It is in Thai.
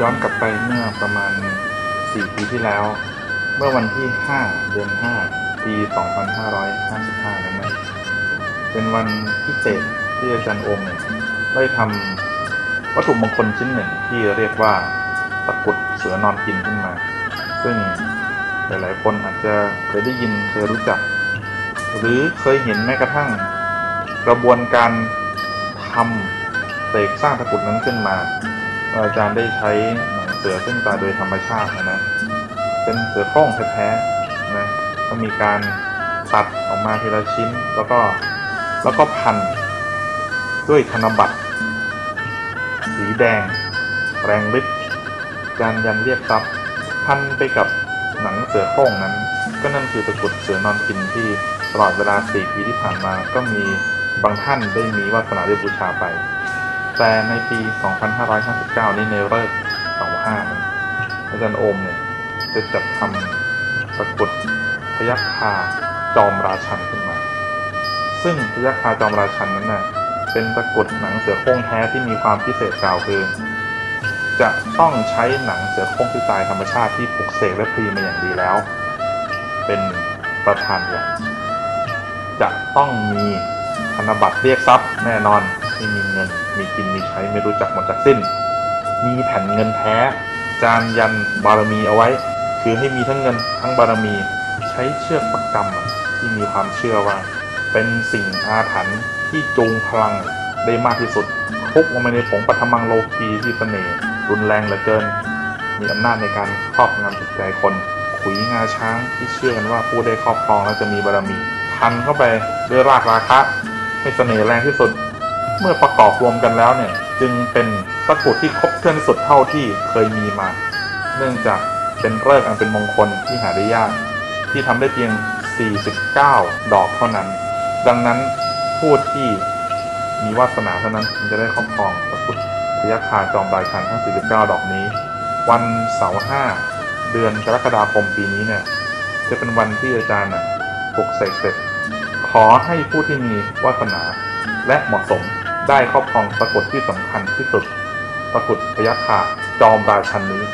ย้อนกลับไปเมื่อประมาณ 4 ปีที่แล้ว เมื่อวันที่ 5 เดือน 5 ปี 2555 นั้นนะเป็นวันพิเศษที่อาจารย์โอมเนี่ยได้ทำวัตถุมงคลชิ้นหนึ่งที่เรียกว่าตะกุดเสือนอนกินขึ้นมา ซึ่งหลายๆคนอาจจะเคยได้ยินเคยรู้จัก หรือเคยเห็นแม้กระทั่ง กระบวนการทำเสกสร้างตะกุดนั้นขึ้นมา อาจารย์ได้ใช้หนังเสือซึ่งตายโดยธรรมชาตินะนะเป็นเสือโคร่งแท้ๆนะก็มีการตัดออกมาทีละชิ้น แล้วก็แล้วก็พันด้วยธนบัตร สีแดง แรงฤทธิ์การยันเรียกทรัพย์พันไปกับหนังเสือโคร่งนั้น ก็นั่นคือตะกุดเสือนอนกินที่ตลอดเวลา4ปีที่ผ่านมาก็มีบางท่านได้มีวาสนาได้บูชาไป แต่ในปี 2559 นี้ในเลิก25อาจารย์โอมเนี่ยจะจัดทำตะกรุดพยัคฆาจอมราชันขึ้นมา ซึ่งพยัคฆาจอมราชันนั้นน่ะเป็นตะกรุดหนังเสือโคร่งแท้ที่มีความพิเศษกล่าวคือจะต้องใช้หนังเสือโคร่งที่ตายธรรมชาติที่ปลุกเสกและพรีมาอย่างดีแล้ว เป็นประธานใหญ่จะต้องมีธนบัตรเรียกทรัพย์แน่นอน ที่มีเงิน มีกินมีใช้ไม่รู้จักหมดจากสิ้น มีแผ่นเงินแท้ จานยันบารมีเอาไว้ คือให้มีทั้งเงินทั้งบารมี ใช้เชือกประกรรมที่มีความเชื่อว่า เป็นสิ่งอาถรรพ์ที่จูงพลังได้มากที่สุดทุกลงไปในผงปัทมังโลกีที่เสน่ห์รุนแรงเหลือเกิน มีอำนาจในการครอบงำจิตใจคนขุยงาช้างที่เชื่อกันว่าผู้ได้ครอบครองแล้วจะมีบารมี พันเข้าไปด้วยรากราคะให้เสน่ห์แรงที่สุด เมื่อประกอบรวมกันแล้วเนี่ย จึงเป็นตะกรุดที่ครบเครื่องที่สุดเท่าที่เคยมีมา เนื่องจากเป็นเลิกอันเป็นมงคลที่หาได้ยาก ที่ทำได้เพียง 49 ดอกเท่านั้น ดังนั้นผู้ที่มีวาสนาเท่านั้นจึงจะได้ครอบครองตะกรุดพยัคาจอมรายชันทั้ง 49 ดอกนี้ วันเสาร์ห้าเดือนกรกฎาคมปีนี้เนี่ย จะเป็นวันที่อาจารย์น่ะปลุกเสกเสร็จ ขอให้ผู้ที่มีวาสนาและเหมาะสม ได้ครอบครองตะกรุดที่สำคัญที่สุดตะกรุดพยัคฆาจอมราชันนี้